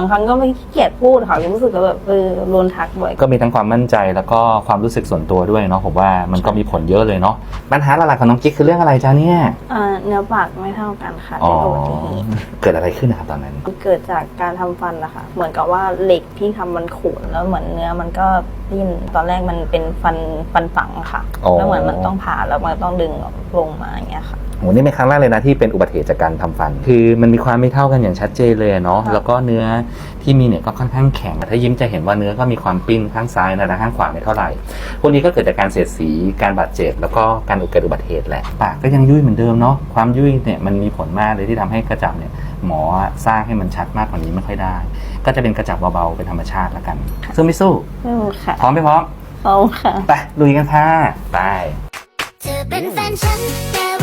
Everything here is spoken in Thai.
บางครั้งก็ไม่ขี้เกียจพูดค่ะรู้สึกว่าแบบเออโดนทักบ่อย ก็มีทั้งความมั่นใจแล้วก็ความรู้สึกส่วนตัวด้วยเนาะผมว่ามันก็มีผลเยอะเลยเนาะปัญหาหลักๆของน้องกิ๊กคือเรื่องอะไรจ้าเนี่ยอ่าเนื้อปากไม่เท่ากันค่ะอ๋อเป็นอุบัติเหตุเกิดอะไรขึ้นนะครับตอนนั้นมันเกิดจากการทำฟันนะคะเหมือนกับว่าเหล็กที่ทำมันขูดแล้วเหมือนเนื้อมันก็ดิ้นตอนแรกมันเป็นฟันฟันฝังค่ะ อ๋อ แล้วเหมือนมันต้องผ่าแล้วมันต้องดึงออกลงมาอย่างเงี้ยค่ะ โหนี่เป็นครั้งแรกเลยนะที่เป็นอุบัติเหตุจากการทำฟัน คือมันมีความไม่เท่ากันอย่างชัดเจนเลยเนาะค่ะแล้วก็เนื้อที่มีเนี่ยก็ค่อนข้างแข็ง ถ้ายิ้มจะเห็นว่าเนื้อก็มีความปิ้นข้างซ้ายนะแต่ข้างขวาไม่เท่าไหร่พวกนี้ก็เกิดจากการเสียดสีการบาดเจ็บแล้วก็การเกิดอุบัติเหตุแหละปากก็ยังยุ่ยเหมือนเดิมเนาะความยุ่ยเนี่ยมันมีผลมากเลยที่ทำให้กระจับเนี่ยหมอสร้างให้มันชัดมากกว่านี้ไม่ค่อยได้ ก็จะเป็นกระจับเบาๆเป็นธรรมชาติละกันสู้ไม่สู้ไม่รู้ค่ะพร้อมไม่พร้อมเอาค่ะไปลุยกันค่ะไปเธอเป็นแฟนฉันได้